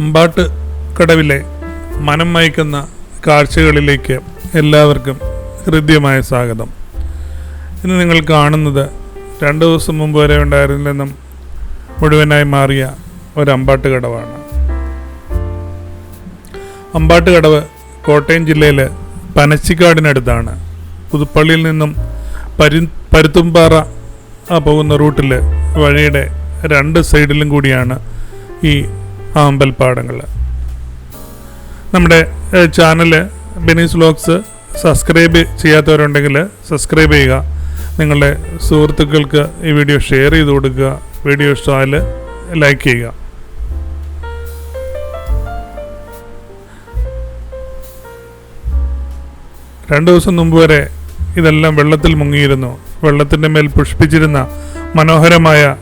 അമ്പാട്ട് കടവിലെ മനം മയക്കുന്ന കാഴ്ചകളിലേക്ക് എല്ലാവർക്കും ഹൃദ്യമായ സ്വാഗതം. ഇന്ന് നിങ്ങൾ കാണുന്നത് രണ്ട് ദിവസം മുമ്പ് വരെ ഉണ്ടായിരുന്നില്ലെന്നും മുഴുവനായി മാറിയ ഒരു അമ്പാട്ട് കടവാണ്. അമ്പാട്ട് കടവ് കോട്ടയം ജില്ലയിലെ പനച്ചിക്കാടിനടുത്താണ്. പുതുപ്പള്ളിയിൽ നിന്നും പരി പരുത്തുംപാറ പോകുന്ന റൂട്ടിൽ വഴിയുടെ രണ്ട് സൈഡിലും കൂടിയാണ് ഈ അമ്പൽപ്പാടങ്ങൾ നമ്മുടെ ചാനൽ ബെനീസ് വ്ലോഗ്സ് സബ്സ്ക്രൈബ് ചെയ്യാത്തവരുണ്ടെങ്കിൽ സബ്സ്ക്രൈബ് ചെയ്യുക. നിങ്ങളുടെ സുഹൃത്തുക്കൾക്ക് ഈ വീഡിയോ ഷെയർ ചെയ്ത് കൊടുക്കുക. വീഡിയോ ഇഷ്ടമായാൽ ലൈക്ക് ചെയ്യുക. രണ്ടു ദിവസം മുമ്പ് വരെ ഇതെല്ലാം വെള്ളത്തിൽ മുങ്ങിയിരുന്നു. വെള്ളത്തിന്റെ മേൽ പുഷ്പിച്ചിരുന്ന മനോഹരമായ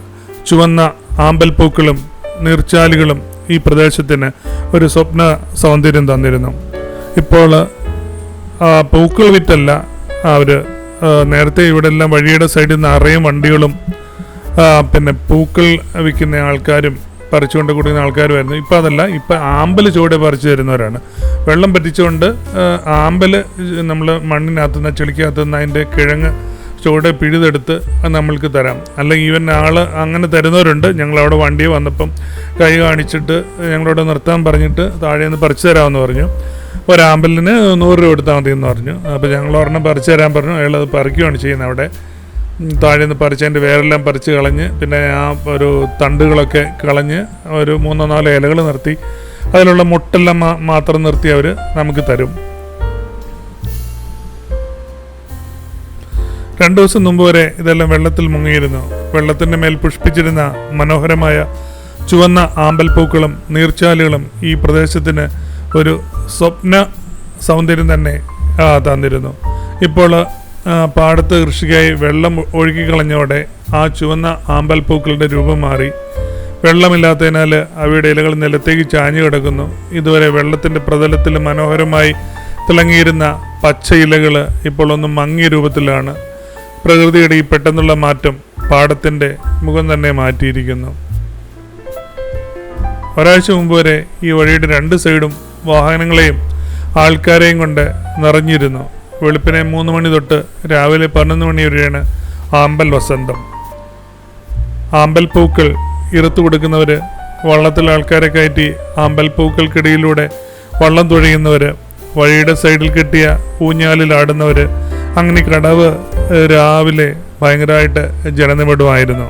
ചുവന്ന ആമ്പൽപ്പൂക്കളും നീർച്ചാലുകളും ഈ പ്രദേശത്തിന് ഒരു സ്വപ്ന സൗന്ദര്യം തന്നിരുന്നു. ഇപ്പോൾ പൂക്കൾ വിറ്റല്ല. അവർ നേരത്തെ ഇവിടെ എല്ലാം വഴിയുടെ സൈഡിൽ നിന്ന് അറിയും വണ്ടികളും പിന്നെ പൂക്കൾ വിൽക്കുന്ന ആൾക്കാരും പറിച്ചുകൊണ്ട് കുടിക്കുന്ന ആൾക്കാരുമായിരുന്നു ഇപ്പം അതല്ല ഇപ്പം ആമ്പൽ ചുവടെ പറിച്ചു തരുന്നവരാണ്. വെള്ളം പറ്റിച്ചുകൊണ്ട് ആമ്പൽ നമ്മൾ മണ്ണിനകത്തുനിന്ന് ചെളിക്കകത്തുനിന്ന് അതിന്റെ കിഴങ്ങ് ചുവടെ പിഴുതെടുത്ത് നമ്മൾക്ക് തരാം. അല്ലെങ്കിൽ ഈവൻ ആൾ അങ്ങനെ തരുന്നവരുണ്ട്. ഞങ്ങളവിടെ വണ്ടി വന്നപ്പം കൈ കാണിച്ചിട്ട് ഞങ്ങളോട് നിർത്താൻ പറഞ്ഞിട്ട് താഴെ നിന്ന് പറിച്ചു തരാമെന്ന് പറഞ്ഞു. ഒരാമ്പലിന് നൂറ് രൂപ എടുത്താൽ മതി എന്ന് പറഞ്ഞു. അപ്പോൾ ഞങ്ങൾ ഒരെണ്ണം പറിച്ചു തരാൻ പറഞ്ഞു. അയാൾ അത് പറിക്കുകയാണ് ചെയ്യുന്നത് അവിടെ. താഴെ നിന്ന് പറിച്ചതിന്റെ വേരെല്ലാം പറിച്ച് കളഞ്ഞ് പിന്നെ ആ ഒരു തണ്ടുകളൊക്കെ കളഞ്ഞ് ഒരു മൂന്നോ നാലോ ഇലകൾ നിർത്തി. അതിലുള്ള മുട്ടെല്ലാം മാത്രം നിർത്തി അവർ നമുക്ക് തരും. രണ്ടു ദിവസം മുമ്പ് വരെ ഇതെല്ലാം വെള്ളത്തിൽ മുങ്ങിയിരുന്നു. വെള്ളത്തിന്റെ മേൽ പുഷ്പിച്ചിരുന്ന മനോഹരമായ ചുവന്ന ആമ്പൽപ്പൂക്കളും നീർച്ചാലുകളും ഈ പ്രദേശത്തിന് ഒരു സ്വപ്ന സൗന്ദര്യം തന്നെ തന്നിരുന്നു. ഇപ്പോൾ പാടത്ത് കൃഷിക്കായി വെള്ളം ഒഴുകിക്കളഞ്ഞോടെ ആ ചുവന്ന ആമ്പൽപ്പൂക്കളുടെ രൂപം മാറി. വെള്ളമില്ലാത്തതിനാൽ അവയുടെ ഇലകൾ നിലത്തേക്ക് ചാഞ്ഞു കിടക്കുന്നു. ഇതുവരെ വെള്ളത്തിന്റെ പ്രതലത്തിൽ മനോഹരമായി തിളങ്ങിയിരുന്ന പച്ച ഇലകൾ ഇപ്പോൾ ഒന്ന് മങ്ങിയ രൂപത്തിലാണ്. പ്രകൃതിയുടെ ഈ പെട്ടെന്നുള്ള മാറ്റം പാടത്തിന്റെ മുഖം തന്നെ മാറ്റിയിരിക്കുന്നു. ഒരാഴ്ച മുമ്പ് വരെ ഈ വഴിയുടെ രണ്ട് സൈഡും വാഹനങ്ങളെയും ആൾക്കാരെയും കൊണ്ട് നിറഞ്ഞിരുന്നു. വെളുപ്പിനെ മൂന്ന് മണി തൊട്ട് രാവിലെ പതിനൊന്ന് മണി വരെയാണ് ആമ്പൽ വസന്തം. ആമ്പൽ പൂക്കൾ ഇറുത്തു കൊടുക്കുന്നവർ വള്ളത്തിൽ ആൾക്കാരെ കയറ്റി ആമ്പൽ പൂക്കൾക്കിടയിലൂടെ വള്ളം തുഴയുന്നവർ വഴിയുടെ സൈഡിൽ കിട്ടിയ ഊഞ്ഞാലിൽ ആടുന്നവർ അങ്ങനെ കടവ് രാവിലെ ഭയങ്കരമായിട്ട് ജനനിബിഡമായിരുന്നു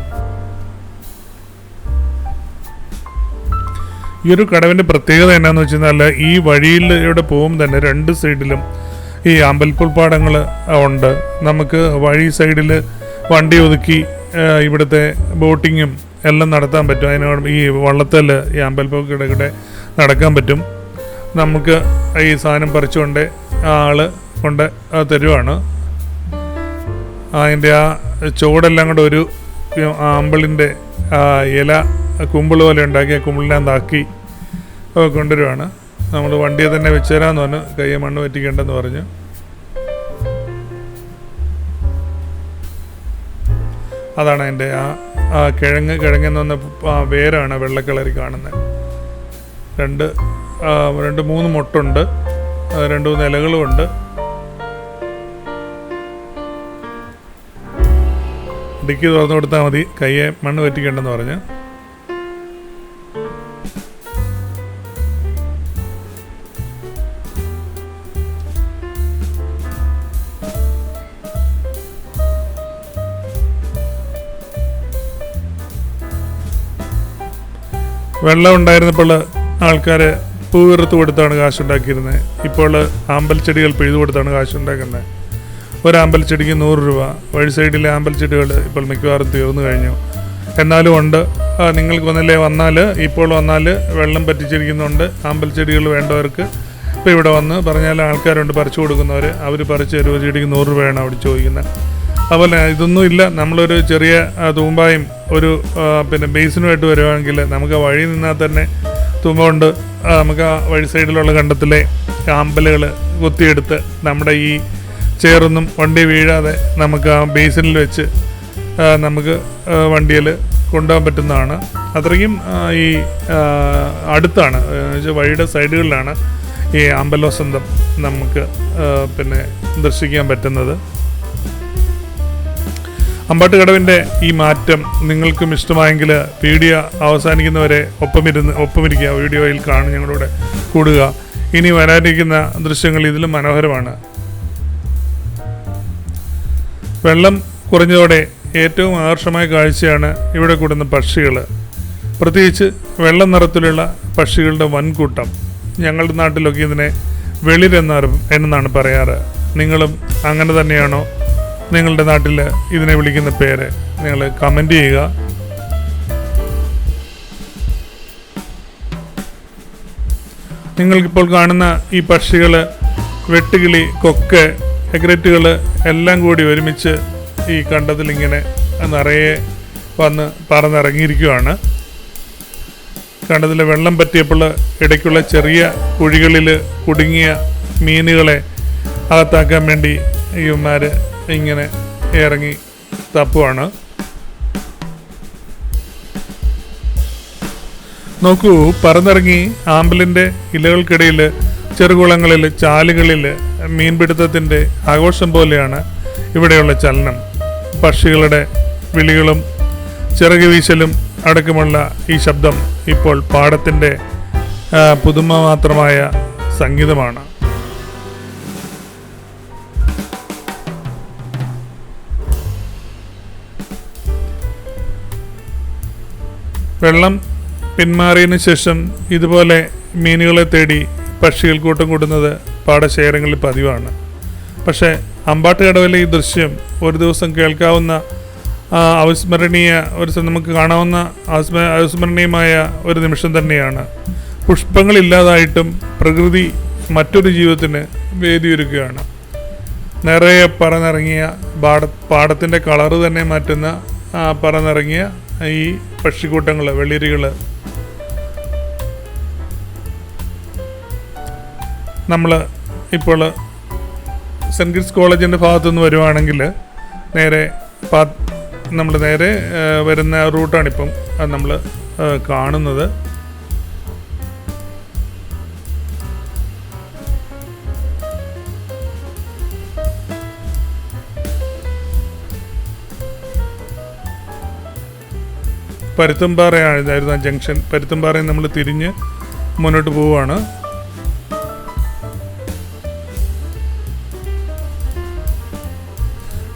ഈ ഒരു കടവിന്റെ പ്രത്യേകത എന്നാന്ന് വെച്ചാൽ ഈ വഴിയിലൂടെ പോകും തന്നെ രണ്ട് സൈഡിലും ഈ അമ്പൽപ്പുൽപ്പാടങ്ങൾ ഉണ്ട്. നമുക്ക് വഴി സൈഡിൽ വണ്ടി ഒതുക്കി ഇവിടുത്തെ ബോട്ടിങ്ങും എല്ലാം നടത്താൻ പറ്റും. അതിനോട് ഈ വള്ളത്തിൽ ഈ അമ്പൽപ്പൂക്കിടക്കിടെ നടക്കാൻ പറ്റും. നമുക്ക് ഈ സാധനം പറിച്ചുകൊണ്ട് ആ ആൾ കൊണ്ട് തരുവാണ്. അതിന്റെ ആ ചുവടെല്ലാം കൂടെ ഒരു അമ്പളിന്റെ ഇല കുമ്പിൾ പോലെ ഉണ്ടാക്കി ആ കുമ്പിളിനകത്താക്കി കൊണ്ടുവരുവാണ്. നമ്മൾ വണ്ടിയെ തന്നെ വെച്ച് തരാമെന്ന് പറഞ്ഞു. കയ്യെ മണ്ണ് പറ്റിക്കേണ്ടെന്ന് പറഞ്ഞു. അതാണ് അതിന്റെ ആ ആ കിഴങ്ങ് കിഴങ്ങെന്ന് വന്ന ആ വേരാണ് വെള്ളക്കളറി കാണുന്നത്. രണ്ട് രണ്ട് മൂന്ന് മുട്ടുണ്ട്. രണ്ട് മൂന്ന് ഇലകളും ഡിക്കി തുറന്നു കൊടുത്താൽ മതി. കയ്യെ മണ്ണ് പറ്റിക്കണ്ടെന്ന് പറഞ്ഞു. വെള്ളം ഉണ്ടായിരുന്നപ്പോൾ ആൾക്കാർ പൂവിറുത്ത് കൊടുത്താണ് കാശുണ്ടാക്കിയിരുന്നത്. ഇപ്പോൾ ആമ്പൽ ചെടികൾ പിഴുതു കൊടുത്താണ് കാശുണ്ടാക്കുന്നത്. ഒരു ആമ്പൽ ചെടിക്ക് നൂറ് രൂപ. വഴി സൈഡിലെ ആമ്പൽ ചെടികൾ ഇപ്പോൾ മിക്കവാറും തീർന്നു കഴിഞ്ഞു. എന്നാലും ഉണ്ട്. നിങ്ങൾക്ക് വന്നില്ലേ വന്നാൽ ഇപ്പോൾ വന്നാൽ വെള്ളം പറ്റിച്ചിരിക്കുന്നുണ്ട്. ആമ്പൽ ചെടികൾ വേണ്ടവർക്ക് ഇപ്പോൾ ഇവിടെ വന്ന് പറഞ്ഞാൽ ആൾക്കാരുണ്ട് പറിച്ചു കൊടുക്കുന്നവർ അവർ പറിച്ച് ഒരു ചെടിക്ക് നൂറ് രൂപയാണ് അവിടെ ചോദിക്കുന്നത്. അതുപോലെ ഇതൊന്നും ഇല്ല. നമ്മളൊരു ചെറിയ തൂമ്പായും ഒരു പിന്നെ ബേസിനുമായിട്ട് വരുവാണെങ്കിൽ നമുക്ക് വഴി നിന്നാൽ തന്നെ തൂമ്പ കൊണ്ട് നമുക്ക് ആ വഴി സൈഡിലുള്ള കണ്ടത്തിലെ ആമ്പലുകൾ കൊത്തിയെടുത്ത് നമ്മുടെ ഈ ചേറൊന്നും വണ്ടി വീഴാതെ നമുക്ക് ആ ബേസിനിൽ വെച്ച് നമുക്ക് വണ്ടിയിൽ കൊണ്ടുപോകാൻ പറ്റുന്നതാണ്. അത്രയ്ക്കും ഈ അടുത്താണ്. വഴിയുടെ സൈഡുകളിലാണ് ഈ അമ്പലവസന്തം നമുക്ക് പിന്നെ ദർശിക്കാൻ പറ്റുന്നത്. അമ്പാട്ടുകടവിന്റെ ഈ മാറ്റം നിങ്ങൾക്കും ഇഷ്ടമായെങ്കിൽ വീഡിയോ അവസാനിക്കുന്നവരെ ഒപ്പമിരുന്ന് ഒപ്പമിരിക്കുക. വീഡിയോയിൽ കാണും ഞങ്ങളുടെ കൂടുക. ഇനി വരാനിരിക്കുന്ന ദൃശ്യങ്ങൾ ഇതിലും മനോഹരമാണ്. വെള്ളം കുറഞ്ഞതോടെ ഏറ്റവും ആകർഷമായ കാഴ്ചയാണ് ഇവിടെ കൂടുന്ന പക്ഷികൾ പ്രത്യേകിച്ച് വെള്ള നിറത്തിലുള്ള പക്ഷികളുടെ വൻകൂട്ടം. ഞങ്ങളുടെ നാട്ടിലൊക്കെ ഇതിനെ വെളിരെന്നാറും എന്നാണ് പറയാറ്. നിങ്ങളും അങ്ങനെ തന്നെയാണോ? നിങ്ങളുടെ നാട്ടിൽ ഇതിനെ വിളിക്കുന്ന പേര് നിങ്ങൾ കമന്റ് ചെയ്യുക. നിങ്ങൾക്കിപ്പോൾ കാണുന്ന ഈ പക്ഷികൾ വെട്ടുകിളി കൊക്ക് എഗ്രറ്റുകൾ എല്ലാം കൂടി ഒരുമിച്ച് ഈ കണ്ടത്തിൽ ഇങ്ങനെ നിറയെ വന്ന് പറന്നിറങ്ങിയിരിക്കുകയാണ്. കണ്ടതിൽ വെള്ളം പറ്റിയപ്പോൾ ഇടയ്ക്കുള്ള ചെറിയ കുഴികളിൽ കുടുങ്ങിയ മീനുകളെ അകത്താക്കാൻ വേണ്ടി ഇവന്മാർ ഇങ്ങനെ ഇറങ്ങി തപ്പുവാണ്. നോക്കൂ പറന്നിറങ്ങി ആമ്പലിന്റെ ഇലകൾക്കിടയിൽ ചെറുകുളങ്ങളിൽ ചാലുകളിൽ മീൻപിടുത്തത്തിന്റെ ആഘോഷം പോലെയാണ് ഇവിടെയുള്ള ചലനം. പക്ഷികളുടെ വിളികളും ചിറക് വീശലും അടക്കമുള്ള ഈ ശബ്ദം ഇപ്പോൾ പാടത്തിന്റെ പുതുമ മാത്രമായ സംഗീതമാണ്. വെള്ളം പിന്മാറിയതിനു ശേഷം ഇതുപോലെ മീനുകളെ തേടി പക്ഷികൾ കൂട്ടം കൂടുന്നത് പാടശേഖരങ്ങളിൽ പതിവാണ്. പക്ഷേ അമ്പാട്ടുകടവിലെ ഈ ദൃശ്യം ഒരു ദിവസം കേൾക്കാവുന്ന അവിസ്മരണീയ ഒരു നമുക്ക് കാണാവുന്ന അവിസ്മ- അവിസ്മരണീയമായ ഒരു നിമിഷം തന്നെയാണ്. പുഷ്പങ്ങളില്ലാതായിട്ടും പ്രകൃതി മറ്റൊരു ജീവിതത്തിന് വേദിയൊരുക്കുകയാണ്. നിറയെ പറന്നിറങ്ങിയ പാട പാടത്തിന്റെ കളറ് തന്നെ മാറ്റുന്ന പറന്നിറങ്ങിയ ഈ പക്ഷിക്കൂട്ടങ്ങൾ വെള്ളിരികൾ നമ്മൾ ഇപ്പോൾ സെന്റ് കിറ്റ്സ് കോളേജിന്റെ ഭാഗത്തു നിന്ന് വരുവാണെങ്കിൽ നേരെ പാ നമ്മൾ നേരെ വരുന്ന റൂട്ടാണിപ്പം നമ്മൾ കാണുന്നത്. പരുത്തുംപാറയായിരുന്നു ആ ജംഗ്ഷൻ. പരുത്തുംപാറയിൽ നമ്മൾ തിരിഞ്ഞ് മുന്നോട്ട് പോവുകയാണ്.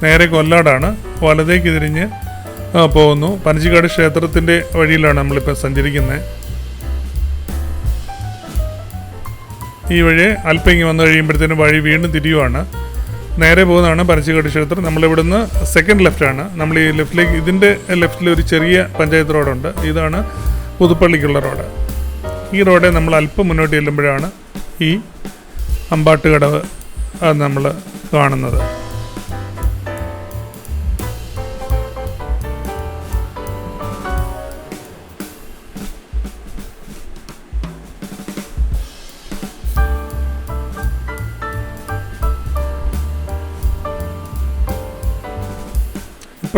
നേരെ കൊല്ലാടാണ്. വലതേക്ക് തിരിഞ്ഞ് പോകുന്നു. പനച്ചിക്കാട് ക്ഷേത്രത്തിന്റെ വഴിയിലാണ് നമ്മളിപ്പോൾ സഞ്ചരിക്കുന്നത് ഈ വഴി അല്പം വന്നു കഴിയുമ്പോഴത്തേനും വഴി വീണ്ടും തിരിയുവാണ്. നേരെ പോകുന്നതാണ് പനച്ചിക്കാട് ക്ഷേത്രം. നമ്മളിവിടുന്ന് സെക്കൻഡ് ലെഫ്റ്റാണ് നമ്മൾ ഈ ലെഫ്റ്റിലേക്ക് ഇതിന്റെ ലെഫ്റ്റിൽ ഒരു ചെറിയ പഞ്ചായത്ത് റോഡുണ്ട്. ഇതാണ് പുതുപ്പള്ളിക്കുള്ള റോഡ്. ഈ റോഡേ നമ്മൾ അല്പം മുന്നോട്ട് ചെല്ലുമ്പോഴാണ് ഈ അമ്പാട്ടുകടവ് നമ്മൾ കാണുന്നത്.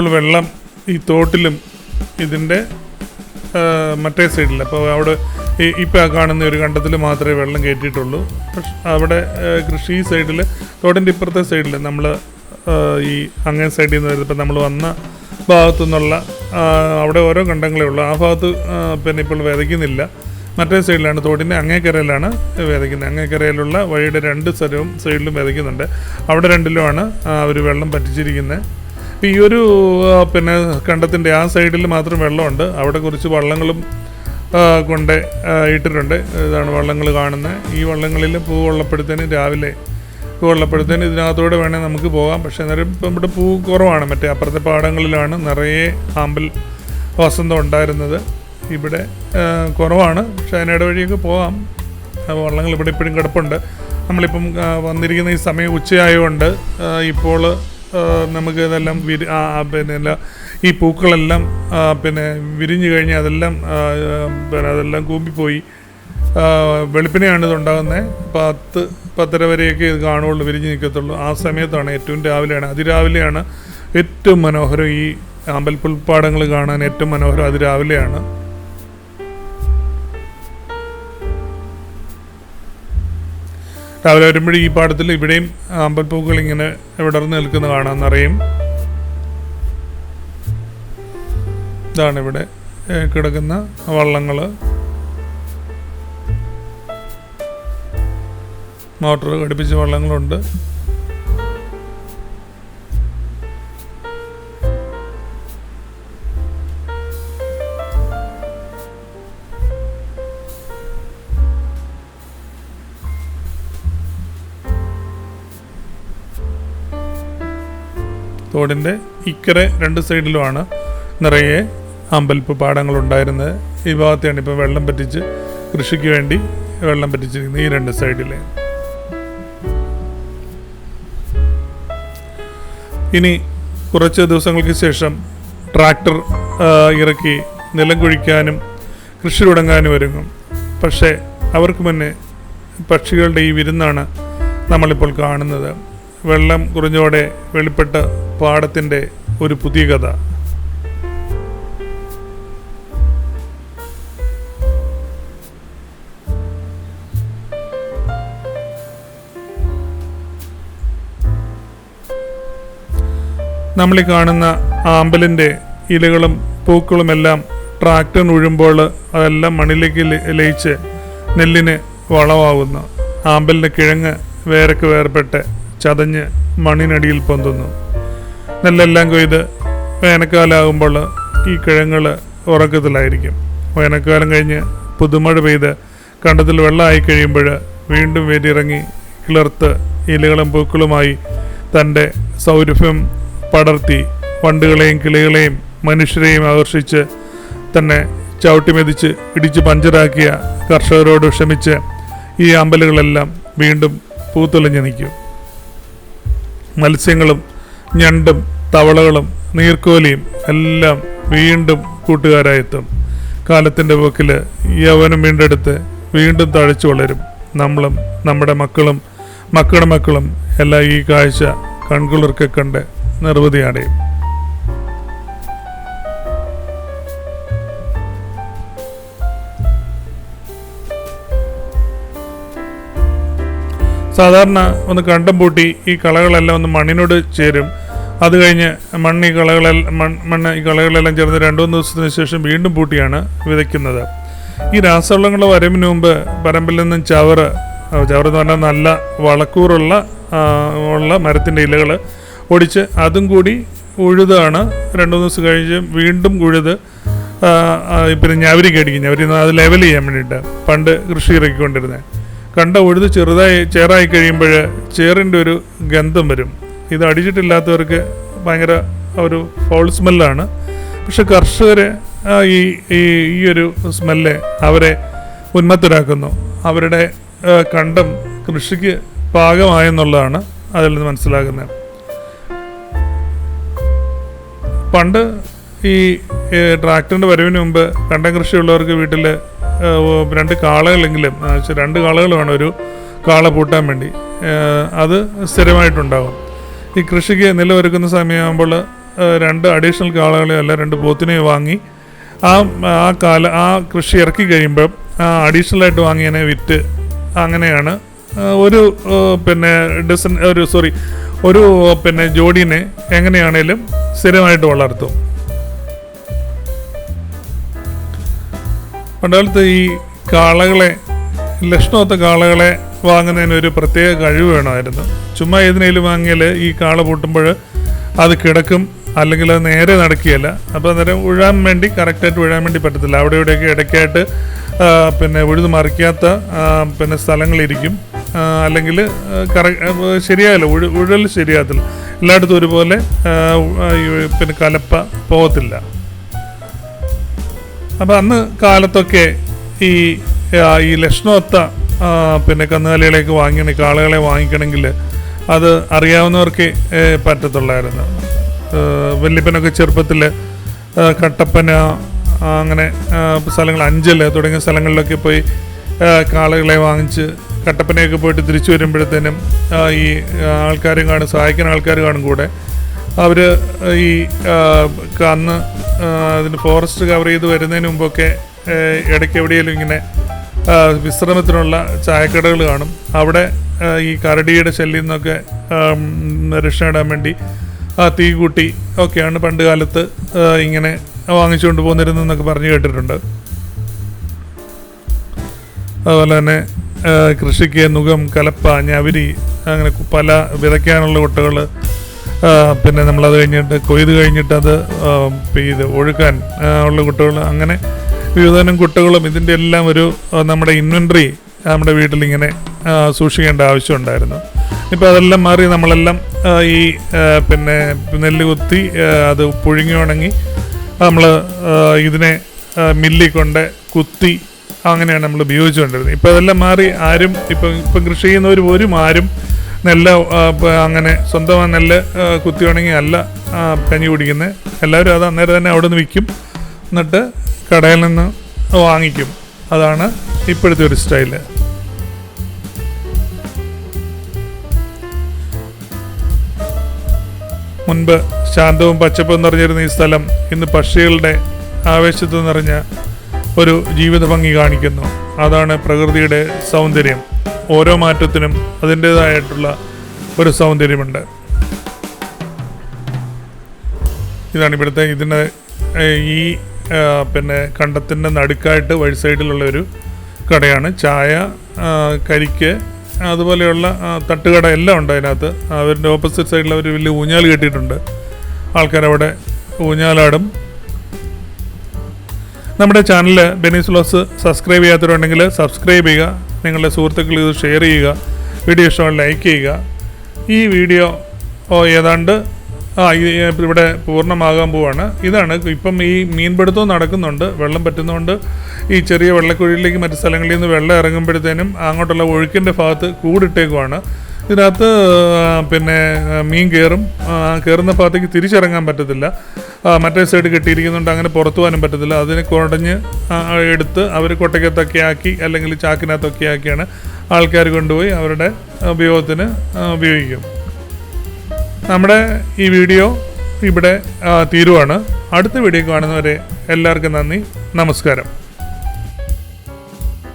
വെള്ളം ഈ തോട്ടിലും ഇതിന്റെ മറ്റേ സൈഡിൽ അപ്പോൾ അവിടെ ഇപ്പോൾ കാണുന്ന ഒരു കണ്ടത്തിൽ മാത്രമേ വെള്ളം കയറ്റിയിട്ടുള്ളൂ പക്ഷെ അവിടെ കൃഷി സൈഡിൽ തോടിന്റെ ഇപ്പുറത്തെ സൈഡിൽ നമ്മൾ ഈ അങ്ങേ സൈഡിൽ നിന്ന് വരുന്നത് നമ്മൾ വന്ന ഭാഗത്തു നിന്നുള്ള അവിടെ ഓരോ കണ്ടങ്ങളേ ഉള്ളൂ. ആ ഭാഗത്ത് പിന്നെ ഇപ്പോൾ വിതയ്ക്കുന്നില്ല മറ്റേ സൈഡിലാണ് തോടിന്റെ അങ്ങേക്കരയിലാണ് വിതയ്ക്കുന്നത് അങ്ങേക്കരയിലുള്ള വഴിയുടെ രണ്ട് സ്ഥലവും സൈഡിലും വിതയ്ക്കുന്നുണ്ട് അവിടെ രണ്ടിലുമാണ് അവർ വെള്ളം പറ്റിച്ചിരിക്കുന്നത് ഈ ഒരു പിന്നെ കണ്ടത്തിന്റെ ആ സൈഡിൽ മാത്രം വെള്ളമുണ്ട്. അവിടെ കുറച്ച് വള്ളങ്ങളും കൊണ്ട് ഇട്ടിട്ടുണ്ട്. ഇതാണ് വള്ളങ്ങൾ കാണുന്നത്. ഈ വള്ളങ്ങളിൽ പൂ കൊള്ളപ്പെടുത്തേന് രാവിലെ പൂ കൊള്ളപ്പെടുത്തേന് ഇതിനകത്തൂടെ വേണേൽ നമുക്ക് പോകാം. പക്ഷേ അന്നേരം ഇപ്പം ഇവിടെ പൂ കുറവാണ്. മറ്റേ അപ്പുറത്തെ പാടങ്ങളിലാണ് നിറയെ ആമ്പൽ വസന്തം ഉണ്ടായിരുന്നത്. ഇവിടെ കുറവാണ്. പക്ഷേ അതിനിട വഴിയൊക്കെ പോകാം. വള്ളങ്ങൾ ഇവിടെ ഇപ്പോഴും കിടപ്പുണ്ട്. നമ്മളിപ്പം വന്നിരിക്കുന്ന ഈ സമയം ഉച്ചയായതുകൊണ്ട് ഇപ്പോൾ നമുക്ക് ഇതെല്ലാം വിരി പിന്നെ ഈ പൂക്കളെല്ലാം പിന്നെ വിരിഞ്ഞു കഴിഞ്ഞ് അതെല്ലാം പിന്നെ അതെല്ലാം കൂമ്പിപ്പോയി. വെളുപ്പിനെയാണ് ഇതുണ്ടാകുന്നത് പത്ത് പത്തര വരെയൊക്കെ ഇത് കാണുള്ളൂ വിരിഞ്ഞ് നിൽക്കത്തുള്ളൂ. ആ സമയത്താണ് ഏറ്റവും രാവിലെയാണ് അതിരാവിലെയാണ് ഏറ്റവും മനോഹരം ഈ അമ്പൽപ്പുൽപ്പാടങ്ങൾ കാണാൻ ഏറ്റവും മനോഹരം അത് രാവിലെ വരുമ്പോഴും ഈ പാടത്തിൽ ഇവിടെയും അമ്പൽപ്പൂക്കൾ ഇങ്ങനെ വിടർന്ന് നിൽക്കുന്ന കാണാൻ നിറയും. ഇതാണ് ഇവിടെ കിടക്കുന്ന വള്ളങ്ങൾ മോട്ടോർ ഘടിപ്പിച്ച വള്ളങ്ങളുണ്ട്. തോടിന്റെ ഇക്കരെ രണ്ട് സൈഡിലുമാണ് നിറയെ അമ്പൽപ്പ് പാടങ്ങളുണ്ടായിരുന്നത്. ഈ ഭാഗത്തെയാണ് ഇപ്പോൾ വെള്ളം പറ്റിച്ച് കൃഷിക്ക് വേണ്ടി വെള്ളം പറ്റിച്ചിരിക്കുന്നത് ഈ രണ്ട് സൈഡിലെ. ഇനി കുറച്ച് ദിവസങ്ങൾക്ക് ശേഷം ട്രാക്ടർ ഇറക്കി നിലം കുഴിക്കാനും കൃഷി തുടങ്ങാനും ഒരുങ്ങും. പക്ഷേ അവർക്ക് മുന്നേ പക്ഷികളുടെ ഈ വിരുന്നാണ് നമ്മളിപ്പോൾ കാണുന്നത്. വെള്ളം കുറഞ്ഞോടെ വെളിപ്പെട്ട പാടത്തിന്റെ ഒരു പുതിയ കഥ. നമ്മൾ ഈ കാണുന്ന ആമ്പലിന്റെ ഇലകളും പൂക്കളുമെല്ലാം ട്രാക്ടറിന് ഉഴുമ്പോൾ അതെല്ലാം മണ്ണിലേക്ക് ലയിച്ച് നെല്ലിന് വളമാകുന്നു ആമ്പലിന്റെ കിഴങ്ങ് വേരക്ക് വേർപെട്ട് ചതഞ്ഞ് മണ്ണിനടിയിൽ പൊന്തുന്നു. നെല്ലെല്ലാം കൊയ്ത് വേനൽക്കാലമാകുമ്പോൾ ഈ കിഴങ്ങൾ ഉറക്കത്തിലായിരിക്കും. വേനൽക്കാലം കഴിഞ്ഞ് പുതുമഴ പെയ്ത് കണ്ടത്തിൽ വെള്ളമായി കഴിയുമ്പോൾ വീണ്ടും വേരിറങ്ങി കിളർത്ത് ഇലകളും പൂക്കളുമായി തന്റെ സൗരഭ്യം പടർത്തി വണ്ടുകളെയും കിളികളെയും മനുഷ്യരെയും ആകർഷിച്ച് തന്നെ ചവിട്ടി മെതിച്ച് ഇടിച്ച് പഞ്ചറാക്കിയ കർഷകരോട് ക്ഷമിച്ച് ഈ അമ്പലുകളെല്ലാം വീണ്ടും പൂത്തൊളിഞ്ഞ് നിൽക്കും. മത്സ്യങ്ങളും ഞണ്ടും തവളകളും നീർക്കോലിയും എല്ലാം വീണ്ടും കൂട്ടുകാരായെത്തും. കാലത്തിന്റെ പോക്കിൽ യവനം വീണ്ടെടുത്ത് വീണ്ടും തഴച്ചു വളരും. നമ്മളും നമ്മുടെ മക്കളും മക്കളുടെ മക്കളും എല്ലാം ഈ കാഴ്ച കൺകുളിർക്കെ കണ്ട് നിർവൃതിയാടയും സാധാരണ ഒന്ന് കണ്ടം പൂട്ടി ഈ കളകളെല്ലാം ഒന്ന് മണ്ണിനോട് ചേരും. അത് കഴിഞ്ഞ് മണ്ണ് ഈ കളകളെല്ലാം മണ്ണ് ഈ കളകളെല്ലാം ചേർന്ന് രണ്ടു മൂന്ന് ദിവസത്തിന് ശേഷം വീണ്ടും പൂട്ടിയാണ് വിതയ്ക്കുന്നത്. ഈ രാസവളങ്ങളുടെ വരവിന് മുമ്പ് പറമ്പിൽ നിന്നും ചവറ് ചവറ് എന്ന് പറഞ്ഞാൽ നല്ല വളക്കൂറുള്ള ഉള്ള മരത്തിന്റെ ഇലകൾ ഒടിച്ച് അതും കൂടി ഉഴുതാണ്. രണ്ടു മൂന്ന് ദിവസം കഴിഞ്ഞ് വീണ്ടും ഉഴുത് പിന്നെ ഞവരി കടിക്കും. ഞവരി അത് ലെവൽ ചെയ്യാൻ വേണ്ടിയിട്ട് പണ്ട് കൃഷി ഇറക്കിക്കൊണ്ടിരുന്നത് കണ്ട ഉഴുത് ചെറുതായി ചേറായി കഴിയുമ്പോൾ ചേറിന്റെ ഒരു ഗന്ധം വരും. ഇത് അടിച്ചിട്ടില്ലാത്തവർക്ക് ഭയങ്കര ഒരു ഫോൾ സ്മെല്ലാണ് പക്ഷെ കർഷകർ ഈ ഈ ഒരു സ്മെല്ല് അവരെ ഉന്മത്തരാക്കുന്നു. അവരുടെ കണ്ടം കൃഷിക്ക് പാകമായെന്നുള്ളതാണ് അതിൽ നിന്ന് മനസ്സിലാകുന്നത്. പണ്ട് ഈ ട്രാക്ടറിന്റെ വരവിന് മുമ്പ് കണ്ടം കൃഷിയുള്ളവർക്ക് വീട്ടിൽ രണ്ട് കാളകളെങ്കിലും രണ്ട് കാളകൾ വേണം ഒരു കാള പൂട്ടാൻ വേണ്ടി. അത് സ്ഥിരമായിട്ടുണ്ടാകും ഈ കൃഷിക്ക് നിലമൊരുക്കുന്ന സമയമാകുമ്പോൾ രണ്ട് അഡീഷണൽ കാളകളെയോ അല്ല രണ്ട് പോത്തിനെയോ വാങ്ങി ആ ആ കാല ആ കൃഷി ഇറക്കി കഴിയുമ്പോൾ ആ അഡീഷണൽ ആയിട്ട് വാങ്ങിയതിനെ വിറ്റ് അങ്ങനെയാണ് ഒരു പിന്നെ ഡസൻ ഒരു സോറി ഒരു പിന്നെ ജോഡീനെ എങ്ങനെയാണേലും സ്ഥിരമായിട്ട് വളർത്തും. പണ്ടുകാലത്ത് ഈ കാളകളെ ലക്ഷണമൊത്ത കാളകളെ വാങ്ങുന്നതിന് ഒരു പ്രത്യേക കഴിവ് വേണമായിരുന്നു. ചുമ്മാ ഏതിനേലും വാങ്ങിയാൽ ഈ കാള പൂട്ടുമ്പോൾ അത് കിടക്കും അല്ലെങ്കിൽ അത് നേരെ നടക്കുകയല്ല. അപ്പോൾ അന്നേരം ഉഴാൻ വേണ്ടി കറക്റ്റായിട്ട് ഉഴാൻ വേണ്ടി പറ്റത്തില്ല. അവിടെ ഇവിടെയൊക്കെ ഇടയ്ക്കായിട്ട് പിന്നെ ഉഴുത് മറിക്കാത്ത പിന്നെ സ്ഥലങ്ങളിരിക്കും. അല്ലെങ്കിൽ കറ ശരിയാകില്ല ഉഴ ഉഴൽ ശരിയാകത്തില്ല. എല്ലായിടത്തും ഒരുപോലെ പിന്നെ കലപ്പ പോകത്തില്ല. അപ്പം അന്ന് കാലത്തൊക്കെ ഈ ഈ ലക്ഷണമൊത്ത പിന്നെ കന്നുകാലികളെയൊക്കെ വാങ്ങിക്കണേ കാളകളെ വാങ്ങിക്കണമെങ്കിൽ അത് അറിയാവുന്നവർക്ക് പറ്റത്തുള്ളായിരുന്നു. വല്യപ്പനൊക്കെ ചെറുപ്പത്തിൽ കട്ടപ്പന അങ്ങനെ സ്ഥലങ്ങൾ അഞ്ചൽ തുടങ്ങിയ സ്ഥലങ്ങളിലൊക്കെ പോയി കാളകളെ വാങ്ങിച്ച് കട്ടപ്പനയൊക്കെ പോയിട്ട് തിരിച്ചു വരുമ്പോഴത്തേനും ഈ ആൾക്കാരും കാണും സഹായിക്കുന്ന ആൾക്കാർ കാണും കൂടെ. അവർ ഈ അന്ന് അതിന് ഫോറസ്റ്റ് കവർ ചെയ്ത് വരുന്നതിന് മുമ്പൊക്കെ ഇടയ്ക്ക് എവിടെയെങ്കിലും ഇങ്ങനെ വിശ്രമത്തിനുള്ള ചായക്കടകൾ കാണും. അവിടെ ഈ കരടിയുടെ ശല്യം നിന്നൊക്കെ ആം, രക്ഷ നേടാൻ വേണ്ടി ആ തീ കൂട്ടി ഒക്കെയാണ് പണ്ട് കാലത്ത് ഇങ്ങനെ വാങ്ങിച്ചുകൊണ്ട് പോന്നിരുന്നതെന്നൊക്കെ പറഞ്ഞു കേട്ടിട്ടുണ്ട്. അതുപോലെ തന്നെ കൃഷിക്ക് നുകം കലപ്പ ഞവരി അങ്ങനെ പല വിതയ്ക്കാനുള്ള കൊട്ടകൾ പിന്നെ നമ്മളത് കഴിഞ്ഞിട്ട് കൊയ്ത് കഴിഞ്ഞിട്ട് അത് ഇത് ഒഴുക്കാൻ ഉള്ള കുട്ടകൾ അങ്ങനെ വിവിധതരം കുട്ടകളും ഇതിന്റെ എല്ലാം ഒരു നമ്മുടെ ഇൻവെൻട്രി നമ്മുടെ വീട്ടിലിങ്ങനെ സൂക്ഷിക്കേണ്ട ആവശ്യമുണ്ടായിരുന്നു ഇപ്പോൾ അതെല്ലാം മാറി നമ്മളെല്ലാം ഈ പിന്നെ നെല്ല് കുത്തി അത് പുഴുങ്ങി ഉണങ്ങി നമ്മൾ ഇതിനെ മില്ലി കൊണ്ട് കുത്തി അങ്ങനെയാണ് നമ്മൾ ഉപയോഗിച്ചുകൊണ്ടിരുന്നത്. ഇപ്പോൾ അതെല്ലാം മാറി ആരും ഇപ്പം ഇപ്പം കൃഷി ചെയ്യുന്നവർ പോലും ആരും നെല്ല് അങ്ങനെ സ്വന്തമായി നെല്ല് കുത്തി ഉണങ്ങി അല്ല കഞ്ഞി കുടിക്കുന്നത് എല്ലാവരും അത് അന്നേരം തന്നെ അവിടെ നിന്ന് വിൽക്കും. എന്നിട്ട് കടയിൽ നിന്ന് വാങ്ങിക്കും. അതാണ് ഇപ്പോഴത്തെ ഒരു സ്റ്റൈൽ. മുൻപ് ശാന്തവും പച്ചപ്പും നിറഞ്ഞിരുന്ന ഈ സ്ഥലം ഇന്ന് പക്ഷികളുടെ ആവേശത്ത് നിറഞ്ഞ ഒരു ജീവിത ഭംഗി കാണിക്കുന്നു. അതാണ് പ്രകൃതിയുടെ സൗന്ദര്യം. ഓരോ മാറ്റത്തിനും അതിന്റെതായിട്ടുള്ള ഒരു സൗന്ദര്യമുണ്ട്. ഇതാണ് ഇവിടുത്തെ ഇതിന് ഈ പിന്നെ കണ്ടത്തിന്റെ നടുക്കായിട്ട് വഴി സൈഡിലുള്ള ഒരു കടയാണ്. ചായ കരിക്ക് അതുപോലെയുള്ള തട്ടുകട എല്ലാം ഉണ്ട് അതിനകത്ത്. അവരുടെ ഓപ്പോസിറ്റ് സൈഡിൽ അവർ വലിയ ഊഞ്ഞാൽ കെട്ടിയിട്ടുണ്ട്. ആൾക്കാരവിടെ ഊഞ്ഞാലാടും. നമ്മുടെ ചാനൽ ബെനീസ് ലോസ് സബ്സ്ക്രൈബ് ചെയ്യാത്തവരുണ്ടെങ്കിൽ സബ്സ്ക്രൈബ് ചെയ്യുക. നിങ്ങളുടെ സുഹൃത്തുക്കൾ ഇത് ഷെയർ ചെയ്യുക വീഡിയോ ഇഷ്ടമായി ലൈക്ക് ചെയ്യുക. ഈ വീഡിയോ ഏതാണ്ട് ആ ഇവിടെ പൂർണമാകാൻ പോവാണ്. ഇതാണ് ഇപ്പം ഈ മീൻപിടുത്തവും നടക്കുന്നുണ്ട് വെള്ളം പറ്റുന്നതുകൊണ്ട് ഈ ചെറിയ വെള്ളക്കുഴിയിലേക്ക് മറ്റു സ്ഥലങ്ങളിൽ നിന്ന് വെള്ളം ഇറങ്ങുമ്പോഴത്തേനും അങ്ങോട്ടുള്ള ഒഴുക്കിന്റെ ഭാഗത്ത് കൂടിട്ടേക്കുവാണ്. ഇതിനകത്ത് പിന്നെ മീൻ കയറും കയറുന്ന ഭാഗത്തേക്ക് തിരിച്ചിറങ്ങാൻ പറ്റത്തില്ല. മറ്റേ സൈഡ് കെട്ടിയിരിക്കുന്നുണ്ട്. അങ്ങനെ പുറത്തു പോകാനും പറ്റത്തില്ല. അതിനെ കുടഞ്ഞ് എടുത്ത് അവർ കൊട്ടയ്ക്കത്തൊക്കെ ആക്കി അല്ലെങ്കിൽ ചാക്കിനകത്തൊക്കെ ആക്കിയാണ് ആൾക്കാർ കൊണ്ടുപോയി അവരുടെ ഉപയോഗത്തിന് ഉപയോഗിക്കും. നമ്മുടെ ഈ വീഡിയോ ഇവിടെ തീരുവാണ്. അടുത്ത വീഡിയോ കാണുന്നവരെ എല്ലാവർക്കും നന്ദി. നമസ്കാരം.